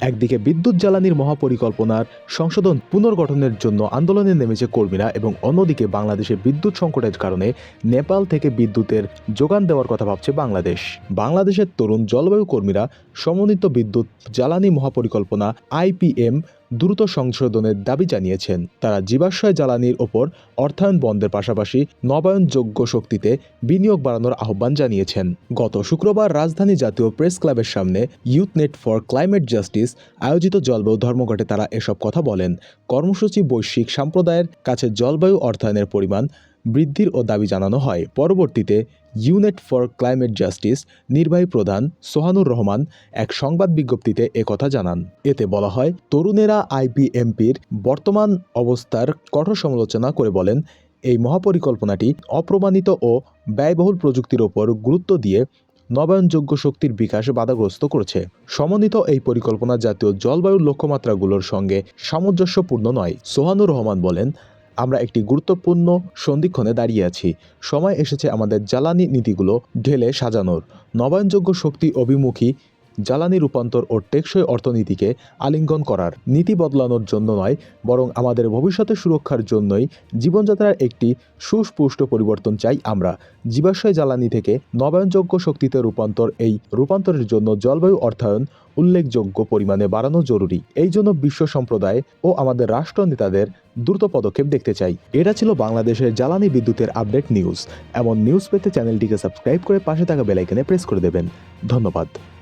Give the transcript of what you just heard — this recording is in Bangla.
একদিকে বিদ্যুৎ জ্বালানির মহাপরিকল্পনার সংশোধন পুনর্গঠনের জন্য আন্দোলনে নেমেছে কর্মীরা এবং অন্যদিকে বাংলাদেশে বিদ্যুৎ সংকটের কারণে নেপাল থেকে বিদ্যুতের যোগান দেওয়ার কথা ভাবছে বাংলাদেশ। বাংলাদেশের তরুণ জলবায়ু কর্মীরা সমন্বিত বিদ্যুৎ জ্বালানি মহাপরিকল্পনা আইপিএম দ্রুত সংশোধনের দাবি জানিয়েছেন। তারা জীবাশ্ময় জ্বালানির ওপর অর্থায়ন বন্ধের পাশাপাশি নবায়নযোগ্য শক্তিতে বিনিয়োগ বাড়ানোর আহ্বান জানিয়েছেন। গত শুক্রবার রাজধানী জাতীয় প্রেস ক্লাবের সামনে youth net for climate justice আয়োজিত জলবায়ু ধর্মঘটে তারা এসব কথা বলেন। কর্মসূচি বৈশ্বিক সম্প্রদায়ের কাছে জলবায়ু অর্থায়নের পরিমাণ বৃদ্ধির ও দাবি জানানো হয়। পরবর্তীতে ইউনেট ফর ক্লাইমেট জাস্টিস নির্বাহী প্রধান সোহানুর রহমান এক সংবাদ বিজ্ঞপ্তিতে একথা জানান। এতে বলা হয়, তরুণেরা আইপিএমপির বর্তমান অবস্থার কঠোর সমালোচনা করে বলেন, এই মহাপরিকল্পনাটি অপ্রমাণিত ও ব্যয়বহুল প্রযুক্তির ওপর গুরুত্ব দিয়ে নবায়নযোগ্য শক্তির বিকাশ বাধাগ্রস্ত করছে। সমন্বিত এই পরিকল্পনা জাতীয় জলবায়ুর লক্ষ্যমাত্রাগুলোর সঙ্গে সামঞ্জস্যপূর্ণ নয়। সোহানুর রহমান বলেন আমরা একটি গুরুত্বপূর্ণ সন্ধিক্ষণে দাঁড়িয়ে আছি। সময় এসেছে আমাদের জ্বালানি নীতিগুলো ঢেলে সাজানোর। নবায়নযোগ্য শক্তি অভিমুখী জ্বালানি রূপান্তর ও টেকসই অর্থনীতিকে আলিঙ্গন করার নীতি বদলানোর জন্য নয়, বরং আমাদের ভবিষ্যতের সুরক্ষার জন্যই জীবনযাত্রার একটি সুস্পুষ্ট পরিবর্তন চাই আমরা। জীবাশ্ময় জ্বালানি থেকে নবায়নযোগ্য শক্তিতে রূপান্তর, এই রূপান্তরের জন্য জলবায়ু অর্থায়ন উল্লেখযোগ্য পরিমাণে বাড়ানো জরুরি। এই জন্য বিশ্ব সম্প্রদায় ও আমাদের রাষ্ট্র নেতাদের দ্রুত পদক্ষেপ দেখতে চাই। এটা ছিল বাংলাদেশের জ্বালানি বিদ্যুতের আপডেট নিউজ। এমন নিউজ পেতে চ্যানেলটিকে সাবস্ক্রাইব করে পাশে থাকা বেলাইকনে প্রেস করে দেবেন। ধন্যবাদ।